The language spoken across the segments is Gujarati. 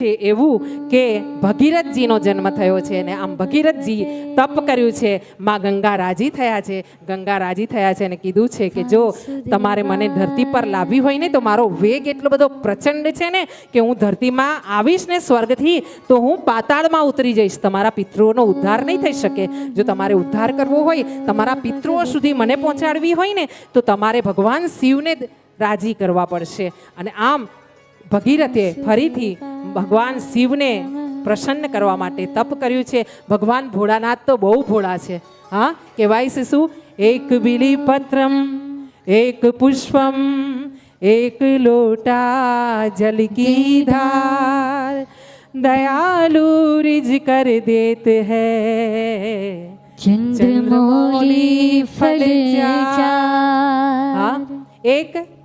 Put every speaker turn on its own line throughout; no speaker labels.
છે એવું કે ભગીરથજીનો જન્મ થયો છે અને આમ ભગીરથજી તપ કર્યું છે. માં ગંગા રાજી થયા છે. ગંગા રાજી થયા છે અને કીધું છે કે જો તમારે મને ધરતી પર લાવવી હોય ને તો મારો વેગ એટલો બધો પ્રચંડ છે ને કે હું ધરતીમાં આવીશ ને સ્વર્ગથી તો હું પાતાળમાં ઉતરી જઈશ. તમારા પિતૃઓનો ઉદ્ધાર નહીં થઈ શકે. જો તમારે ઉદ્ધાર કરવો હોય તમારા પિતૃઓ સુધી મને પહોંચાડવી હોય ને તો તમારે ભગવાન શિવને રાજી કરવા પડશે. અને આમ ભગીરથે ફરીથી ભગવાન શિવને પ્રસન્ન કરવા માટે તપ કર્યું છે. ભગવાન ભોળાનાથ તો બહુ ભોળા છે. હા કહેવાય છે શું? એક બીલી પત્રમ એક પુષ્પમ એક લોટા જલકી ધાર. દયાલુ રિજ કર દેત હૈ.
ચંદ્રમોલી ફલ
જા એક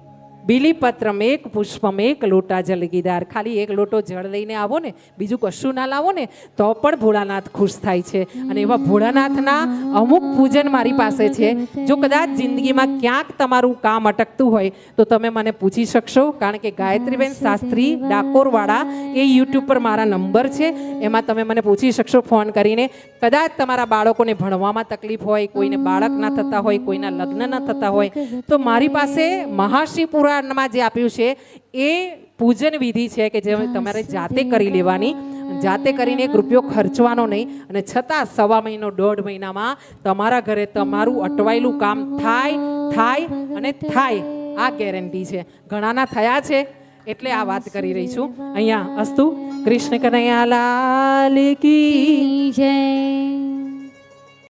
બીલીપત્રમ એક પુષ્પમ એક લોટા જલગીદાર ખાલી એક લોટો જળ લઈને આવો ને બીજું કશું ના લાવો ને તો પણ ભોળાનાથ ખુશ થાય છે. અને એવા ભોળાનાથના અમુક પૂજન મારી પાસે છે. જો કદાચ જિંદગીમાં ક્યાંક તમારું કામ અટકતું હોય તો તમે મને પૂછી શકશો. કારણ કે ગાયત્રીબેન શાસ્ત્રી ડાકોરવાળા એ યુટ્યુબ પર મારા નંબર છે. એમાં તમે મને પૂછી શકશો ફોન કરીને. કદાચ તમારા બાળકોને ભણવામાં તકલીફ હોય કોઈને બાળક ના થતા હોય કોઈના લગ્ન ના થતા હોય તો મારી પાસે મહાશિવ પુરાણમાં જે આપ્યું છે એ પૂજન વિધિ છે કે જે તમારે જાતે કરી લેવાની. જાતે કરીને એક રૂપિયો ખર્ચવાનો નહીં. અને છતાં સવા મહિનો દોઢ મહિનામાં તમારા ઘરે તમારું અટવાયેલું કામ થાય થાય અને થાય. આ ગેરંટી છે. ઘણાના થયા છે એટલે આ વાત કરી રહી છું. અહીંયા અસ્તુ કૃષ્ણ કનૈયા લાલ કી
જય.